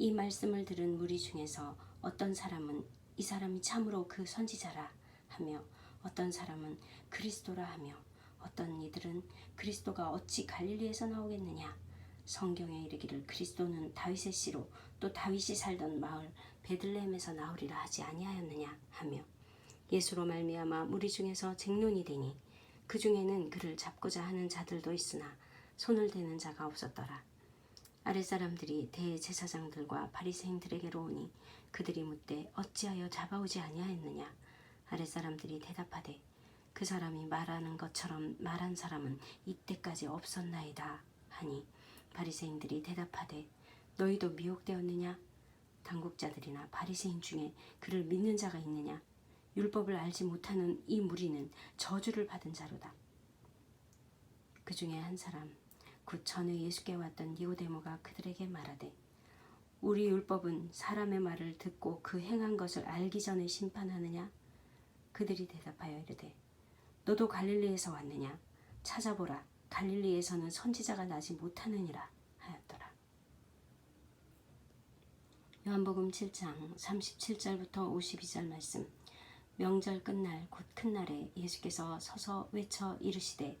이 말씀을 들은 무리 중에서 어떤 사람은 이 사람이 참으로 그 선지자라 하며 어떤 사람은 그리스도라 하며 어떤 이들은 그리스도가 어찌 갈릴리에서 나오겠느냐 성경에 이르기를 그리스도는 다윗의 씨로 또 다윗이 살던 마을 베들레헴에서 나오리라 하지 아니하였느냐 하며 예수로 말미암아 무리 중에서 쟁론이 되니 그 중에는 그를 잡고자 하는 자들도 있으나 손을 대는 자가 없었더라. 아랫사람들이 대제사장들과 바리새인들에게로 오니 그들이 묻되 어찌하여 잡아오지 아니하였느냐? 아랫사람들이 대답하되 그 사람이 말하는 것처럼 말한 사람은 이때까지 없었나이다 하니 바리새인들이 대답하되 너희도 미혹되었느냐? 당국자들이나 바리새인 중에 그를 믿는 자가 있느냐? 율법을 알지 못하는 이 무리는 저주를 받은 자로다. 그 중에 한 사람 곧 전에 예수께 왔던 니고데모가 그들에게 말하되 우리 율법은 사람의 말을 듣고 그 행한 것을 알기 전에 심판하느냐? 그들이 대답하여 이르되 너도 갈릴리에서 왔느냐? 찾아보라. 갈릴리에서는 선지자가 나지 못하느니라 하였더라. 요한복음 7장 37절부터 52절 말씀. 명절 끝날 곧 큰 날에 예수께서 서서 외쳐 이르시되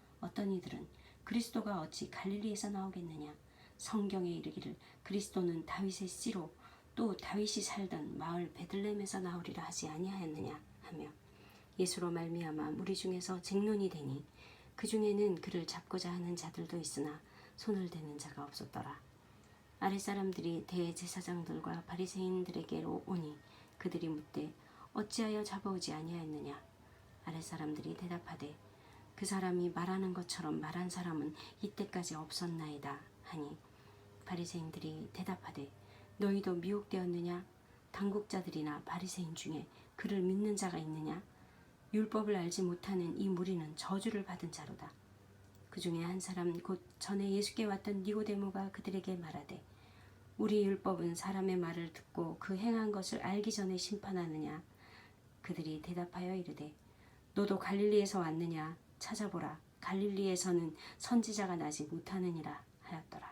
어떤 이들은 그리스도가 어찌 갈릴리에서 나오겠느냐? 성경에 이르기를 그리스도는 다윗의 씨로 또 다윗이 살던 마을 베들레헴에서 나오리라 하지 아니하였느냐? 하며 예수로 말미암아 무리 중에서 쟁론이 되니 그 중에는 그를 잡고자 하는 자들도 있으나 손을 대는 자가 없었더라. 아랫사람들이 대제사장들과 바리새인들에게로 오니 그들이 묻되 어찌하여 잡아오지 아니하였느냐? 아랫사람들이 대답하되 그 사람이 말하는 것처럼 말한 사람은 이때까지 없었나이다 하니 바리새인들이 대답하되 너희도 미혹되었느냐? 당국자들이나 바리새인 중에 그를 믿는 자가 있느냐? 율법을 알지 못하는 이 무리는 저주를 받은 자로다. 그 중에 한 사람 곧 전에 예수께 왔던 니고데모가 그들에게 말하되 우리 율법은 사람의 말을 듣고 그 행한 것을 알기 전에 심판하느냐? 그들이 대답하여 이르되 너도 갈릴리에서 왔느냐 찾아보라. 갈릴리에서는 선지자가 나지 못하느니라 하였더라